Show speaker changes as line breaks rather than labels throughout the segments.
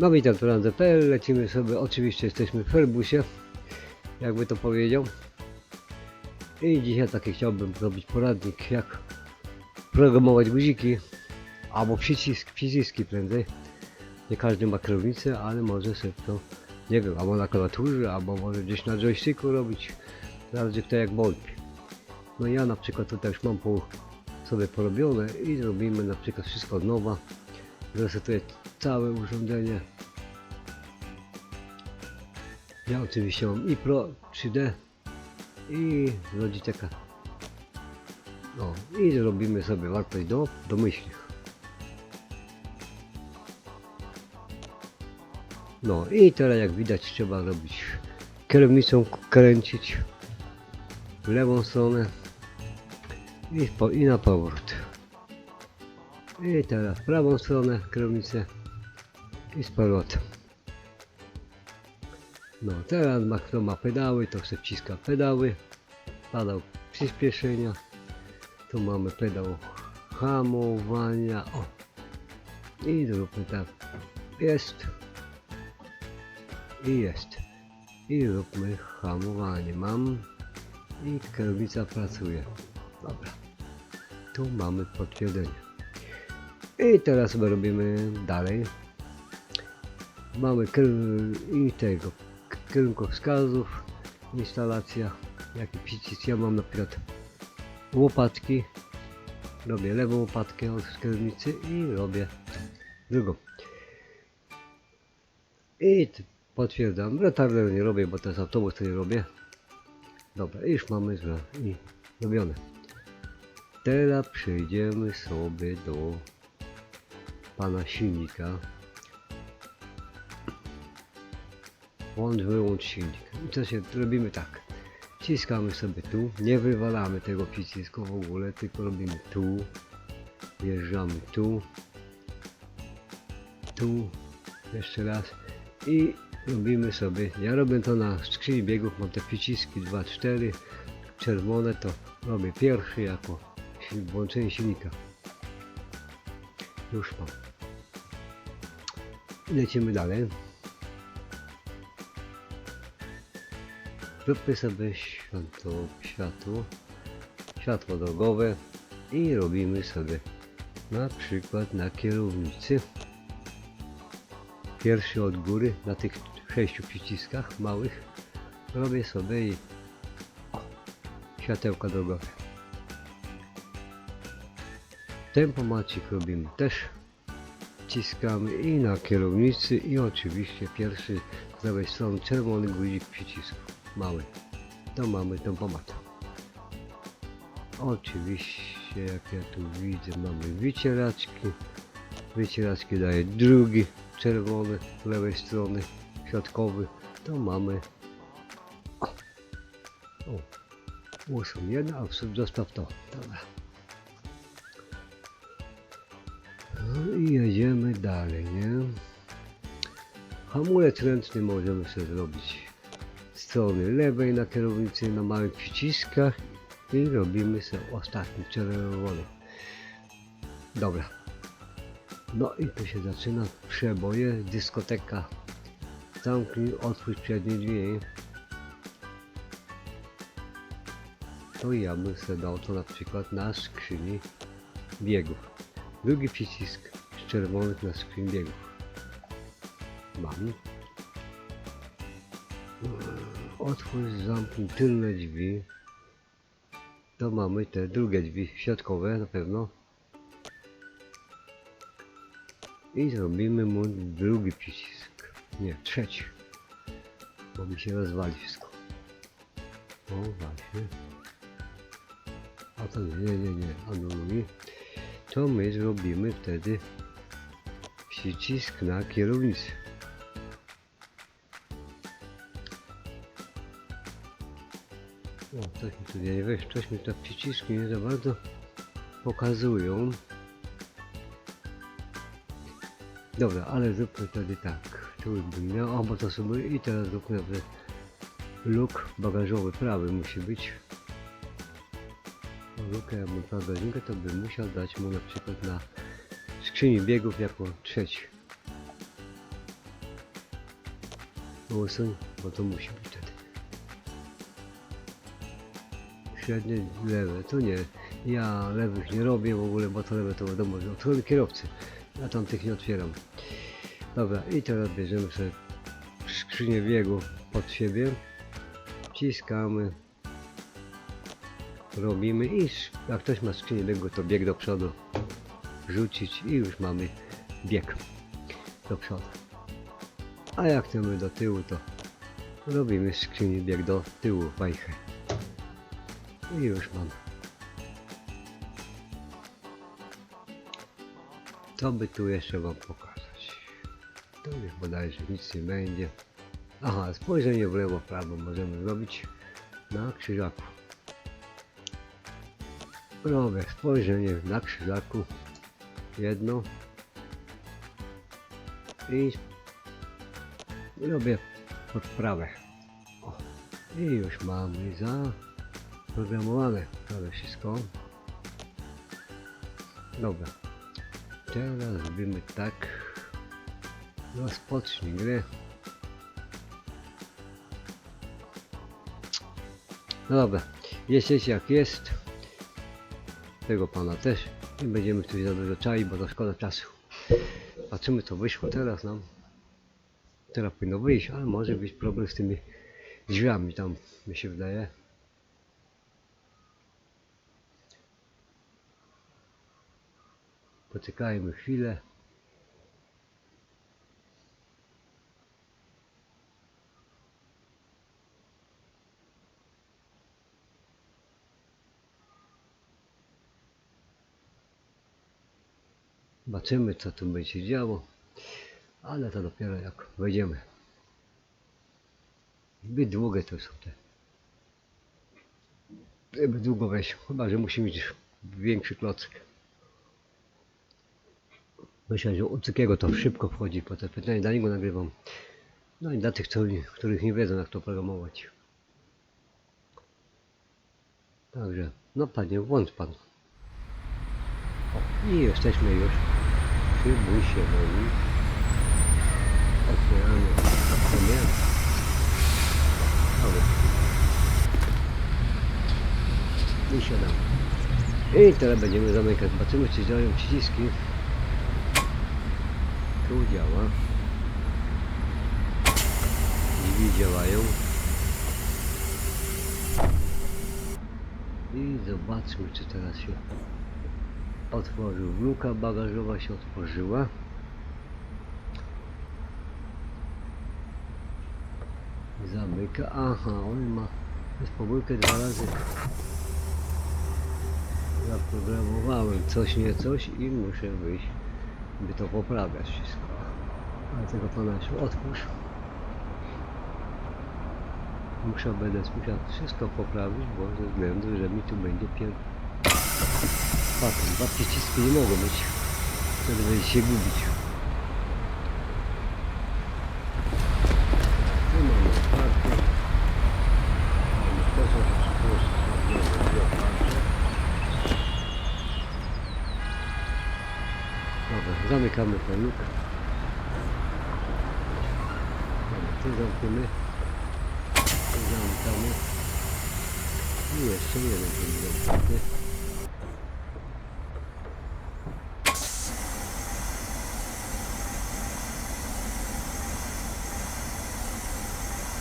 No witam tu na DPL, lecimy sobie, oczywiście jesteśmy w Ferbusie, jakby to powiedział. I dzisiaj taki chciałbym zrobić poradnik, jak programować guziki, albo przycisk, przyciski prędzej. Nie każdy ma kierownicę, ale może sobie to, nie wiem, albo na klawiaturze, albo może gdzieś na joysticku robić. Zależy kto jak woli. No ja na przykład tutaj już mam po, sobie porobione i zrobimy na przykład wszystko od nowa. Zresetuję całe urządzenie. Ja oczywiście mam i Pro 3D i Logitecha. No i zrobimy sobie wartość do domyślnych. No i teraz jak widać trzeba robić kierownicą kręcić w lewą stronę i, po, i na powrót. I teraz w prawą stronę kierownicę i z powrotem. No teraz ma, kto ma pedały, to sobie wciska pedały. Pedał przyspieszenia. Tu mamy pedał hamowania. O! I zróbmy tak. Jest. I jest. I róbmy hamowanie. Mam. I kierownica pracuje. Dobra. Tu mamy potwierdzenie. I teraz robimy dalej. Mamy i tego kierunkowskazów, instalacja, jaki przycisk. Ja mam na przykład łopatki. Robię lewą łopatkę od kierownicy i robię drugą. I potwierdzam. Retarder nie robię, bo to autobus, który robię. Dobra, już mamy zro- i robione. Teraz przejdziemy sobie do pana silnika. Włącz, wyłącz silnik. I co się robimy tak. Wciskamy sobie tu, nie wywalamy tego przycisku w ogóle, tylko robimy tu, wjeżdżamy tu, tu, jeszcze raz i robimy sobie, ja robię to na skrzyni biegów, mam te przyciski 2, 4, czerwone to robię pierwszy jako włączenie silnika. Już mam. Lecimy dalej. Zróbmy sobie światło, światło, światło drogowe i robimy sobie na przykład na kierownicy. Pierwszy od góry na tych sześciu przyciskach małych robię sobie i światełka drogowe. Tempomacik robimy też. Wciskamy i na kierownicy i oczywiście pierwszy z lewej strony czerwony guzik przycisku mały. To mamy tempomat. Oczywiście jak ja tu widzę mamy wycieraczki. Wycieraczki daje drugi czerwony lewej strony środkowy. To mamy o, o, usuń jeden, a w- zostaw to. Dobra. No i jedziemy dalej, nie? Hamulec ręczny możemy sobie zrobić strony lewej na kierownicy na małych przyciskach i robimy sobie ostatni czerwony. Dobra. No i tu się zaczyna przeboje, dyskoteka. Zamknij, otwórz przednie drzwi. To ja bym sobie dał to na przykład na skrzyni biegów. Drugi przycisk z czerwonych na skrzyni biegów. Mam. Otwórz, zamknij tylne drzwi. To mamy te drugie drzwi środkowe na pewno. I zrobimy mu drugi przycisk. Nie, trzeci. Bo mi się rozwali wszystko. O właśnie. A to nie, nie, nie. Anuluj. To my zrobimy wtedy przycisk na kierownicy. O, coś mi tu nie wiesz, coś mi te przyciski nie za bardzo pokazują. Dobra, ale zróbmy wtedy tak. Tu bym miał, o bo to sobie i teraz zróbmy luk bagażowy prawy musi być. Lukę, jak bym bagażnika, to bym musiał dać mu na przykład na skrzyni biegów jako trzeci. usuń, bo to musi być wtedy. Średnie, lewe, to nie. Ja lewych nie robię w ogóle, bo to lewe to wiadomo, że od strony kierowcy. Ja tam tych nie otwieram. Dobra, i teraz bierzemy sobie skrzynię biegu pod siebie. Wciskamy. Robimy i jak ktoś ma skrzynię biegu, to bieg do przodu. Rzucić i już mamy bieg do przodu. A jak chcemy do tyłu, to robimy skrzynię bieg do tyłu wajchę. I już mamy. Co by tu jeszcze wam pokazać? Tu już bodajże nic nie będzie. Aha, spojrzenie w lewo, prawo możemy zrobić na krzyżaku. Robię spojrzenie na krzyżaku. Jedno. I robię pod prawe. O. I już mamy zaprogramowane prawie wszystko. Dobra. Teraz zrobimy tak. Rozpocznij grę. No dobra, jest, jest jak jest. Tego pana też. Nie będziemy tu za dużo czai, bo to szkoda czasu. Patrzymy co wyszło teraz nam. Teraz powinno wyjść, ale może być problem z tymi drzwiami tam, mi się wydaje. Poczekajmy chwilę. Zobaczymy co tu będzie działo. Ale to dopiero jak wejdziemy. Zbyt długie to są te. Zbyt długo wejść. Chyba, że musi mieć większy klocek. Myślę, że u Cykiego to szybko wchodzi po te pytania, dla niego nagrywam. No i dla tych, których nie wiedzą jak to programować. Także, no panie, włącz pan. O, i jesteśmy już przy busie moim. Otwieramy okno. Dobra. I siadamy. I teraz będziemy zamykać. Zobaczymy czy działają przyciski. Tu działa. Drzwi działają. I zobaczmy czy teraz się otworzył. Luka bagażowa się otworzyła. Zamyka. Aha, on ma jest pomyłkę dwa razy. Zaprogramowałem coś nie coś i muszę wyjść, by to poprawiać wszystko. Ale tego pana jeszcze otwórz. Muszę będę musiał wszystko poprawić, bo ze względu, że mi tu będzie pier... Patrz, dwa przyciski nie mogą być. Wtedy będzie się gubić. Tu mamy otwarte. Mamy to, co przypuszczam, że otwarte. Dobra, zamykamy ten luk. Tu zamkniemy. Tu zamykamy. I jeszcze jeden będzie zamknięty.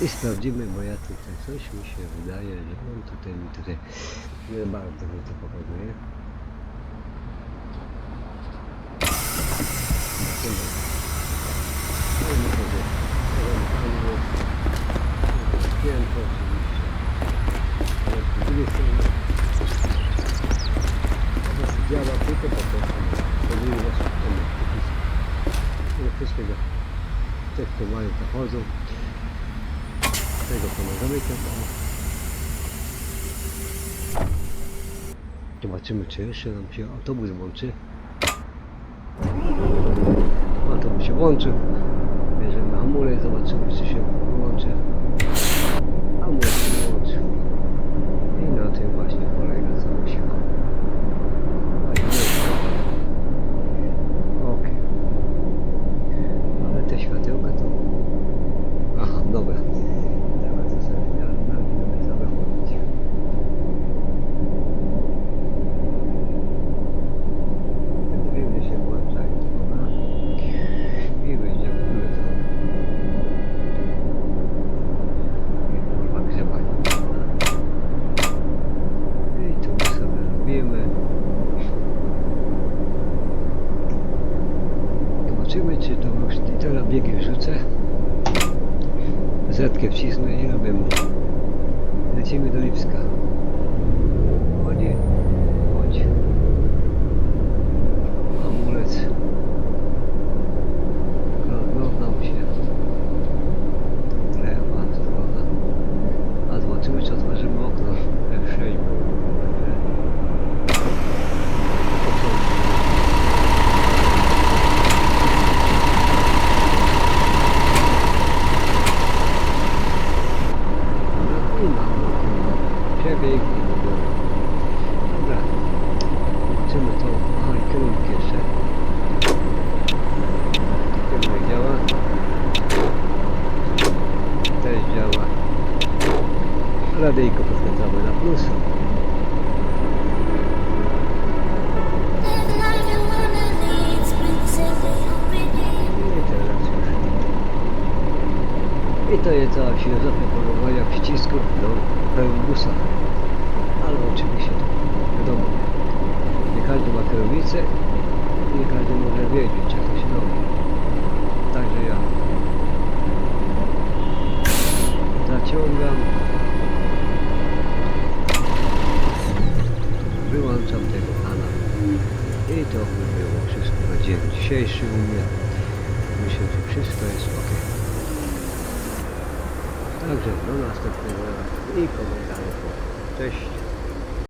I sprawdzimy, bo ja tutaj coś mi się wydaje, że on tutaj mi tutaj nie bardzo mi to pokazuje. No piętro oczywiście. Z drugiej strony działa. Podwójnie rozszerzone przyciski. No wszystkiego. Te, kto mają, to chodzą. Zamykam. Zobaczymy, czy jeszcze nam się autobus włączy. Autobus się włączył. Bierzemy hamulec, zobaczymy, czy się włączy. Hamulec się włączył. I na tym właśnie polega całość. Okej. Ale te światełka to... Aha, dobra. Zobaczymy czy to już i teraz biegi wrzucę. Zetkę wcisnę i robię mu. Lecimy do Lipska. Chodzi. Chodź. Hamulec. Rozglądam się. Lewa strona. A zobaczymy czy otworzymy okno. F6. No i mam przebieg i w ogóle. Dobra. Zobaczymy to. Aha, i kierunki jeszcze. Kierunek działa. Też działa. Radyjko podkręcamy na plus. I teraz już. Jest cała filozofia programowania przycisków do pełbusa. Ale oczywiście to wiadomo. Nie każdy ma kierownicę i nie każdy może wiedzieć jak to się robi. Także ja zaciągam. Wyłączam tego pana. I to by było wszystko na dzień dzisiejszy u mnie. Myślę, że wszystko jest ok. Także do następnego i komentarza. Cześć.